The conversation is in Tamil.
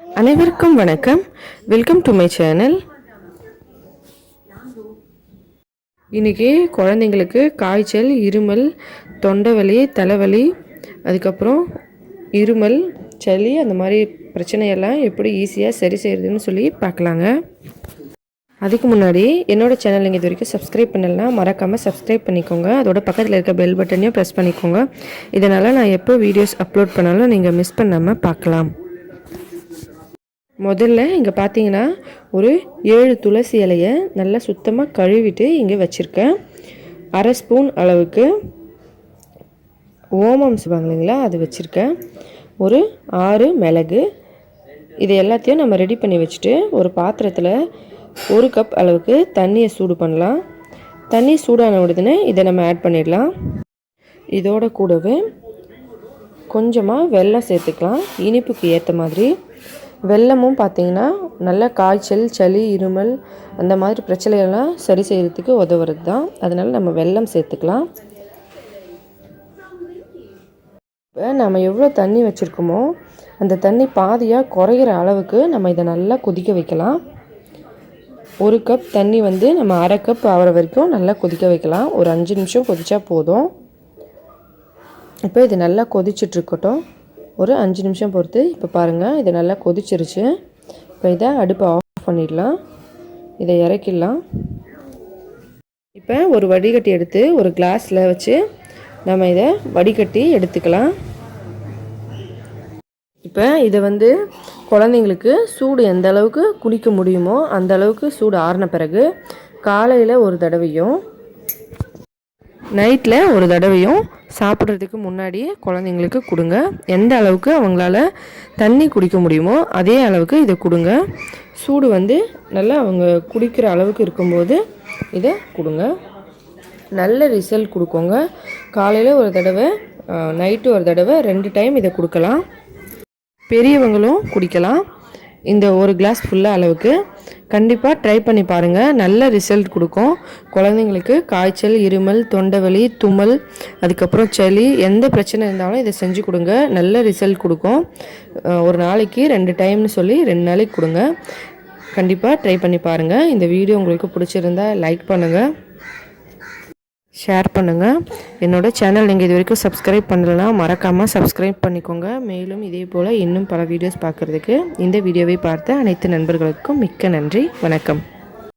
அனைவருக்கும் வணக்கம். வெல்கம் டு மை சேனல் இன்றைக்கி குழந்தைங்களுக்கு காய்ச்சல் இருமல் தொண்டை வலி தலைவலி அதுக்கப்புறம் இருமல் சளி அந்த மாதிரி பிரச்சனையெல்லாம் எப்படி ஈஸியாக சரி செய்கிறதுன்னு சொல்லி பார்க்கலாங்க. அதுக்கு முன்னாடி என்னோடய சேனல் நீங்கள் இது வரைக்கும் சப்ஸ்கிரைப் பண்ணலாம் மறக்காமல் சப்ஸ்கிரைப் பண்ணிக்கோங்க. அதோட பக்கத்தில் இருக்க பெல் பட்டனையும் ப்ரெஸ் பண்ணிக்கோங்க. இதனால் நான் எப்போ வீடியோஸ் அப்லோட் பண்ணாலும் நீங்கள் மிஸ் பண்ணாமல் பார்க்கலாம். முதல்ல இங்கே பார்த்தீங்கன்னா ஒரு ஏழு துளசி இலையை நல்லா சுத்தமாக கழுவிட்டு இங்கே வச்சுருக்கேன். அரை ஸ்பூன் அளவுக்கு ஓமம் சொல்லுவாங்க இல்லைங்களா அது வச்சுருக்கேன். ஒரு ஆறு மிளகு இது எல்லாத்தையும் நம்ம ரெடி பண்ணி வச்சுட்டு ஒரு பாத்திரத்தில் ஒரு கப் அளவுக்கு தண்ணியை சூடு பண்ணலாம். தண்ணி சூடான உடனே இதை நம்ம ஆட் பண்ணிடலாம். இதோட கூடவே கொஞ்சமாக வெல்லம் சேர்த்துக்கலாம். இனிப்புக்கு ஏற்ற மாதிரி வெல்லமும் பார்த்திங்கன்னா நல்ல காய்ச்சல் சளி இருமல் அந்த மாதிரி பிரச்சனைகள்லாம் சரி செய்கிறதுக்கு உதவுறது தான் அதனால் நம்ம வெல்லம் சேர்த்துக்கலாம். இப்போ நம்ம எவ்வளோ தண்ணி வச்சுருக்கோமோ அந்த தண்ணி பாதியாக குறையிற அளவுக்கு நம்ம இதை நல்லா கொதிக்க வைக்கலாம். ஒரு கப் தண்ணி வந்து நம்ம அரை கப் ஆகிற வரைக்கும் நல்லா கொதிக்க வைக்கலாம். ஒரு அஞ்சு நிமிஷம் கொதிச்சா போதும். இப்போ இது நல்லா கொதிச்சிட்ருக்கட்டும் ஒரு அஞ்சு நிமிஷம் பொறுத்து இப்போ பாருங்கள் இது நல்லா கொதிச்சிருச்சு. இப்போ இதை அடுப்பை ஆஃப் பண்ணிடலாம். இதை இறக்கிடலாம். இப்போ ஒரு வடிகட்டி எடுத்து ஒரு கிளாஸில் வச்சு நம்ம இதை வடிகட்டி எடுத்துக்கலாம். இப்போ இதை வந்து குழந்தைங்களுக்கு சூடு எந்த அளவுக்கு குடிக்க முடியுமோ அந்த அளவுக்கு சூடு ஆறின பிறகு காலையில் ஒரு தடவையும் நைட்டில் ஒரு தடவையும் சாப்பிட்றதுக்கு முன்னாடியே குழந்தைங்களுக்கு கொடுங்க. எந்த அளவுக்கு அவங்களால தண்ணி குடிக்க முடியுமோ அதே அளவுக்கு இதை கொடுங்க. சூடு வந்து நல்லா அவங்க குடிக்கிற அளவுக்கு இருக்கும்போது இதை கொடுங்க. நல்ல ரிசல்ட் கொடுக்கோங்க. காலையில் ஒரு தடவை நைட்டு ஒரு தடவை ரெண்டு டைம் இதை கொடுக்கலாம். பெரியவங்களும் குடிக்கலாம். இந்த ஒரு கிளாஸ் ஃபுல்லாக அளவுக்கு. கண்டிப்பாக ட்ரை பண்ணி பாருங்கள் நல்ல ரிசல்ட் கொடுக்கும். குழந்தைங்களுக்கு காய்ச்சல் இருமல் தொண்டைவலி துமல் அதுக்கப்புறம் சளி எந்த பிரச்சனை இருந்தாலும் இதை செஞ்சு கொடுங்க. நல்ல ரிசல்ட் கொடுக்கும். ஒரு நாளைக்கு ரெண்டு டைம்னு சொல்லி ரெண்டு நாளைக்கு கொடுங்க. கண்டிப்பாக ட்ரை பண்ணி பாருங்கள் இந்த வீடியோ உங்களுக்கு பிடிச்சிருந்தா லைக் பண்ணுங்கள் ஷேர் பண்ணுங்கள் என்னோடய சேனல் நீங்கள் இது வரைக்கும் சப்ஸ்கிரைப் பண்ணலைன்னா மறக்காமல் சப்ஸ்கிரைப் பண்ணிக்கோங்க. மேலும் இதே போல் இன்னும் பல வீடியோஸ் பார்க்குறதுக்கு இந்த வீடியோவை பார்த்த அனைத்து நண்பர்களுக்கும் மிக்க நன்றி. வணக்கம்.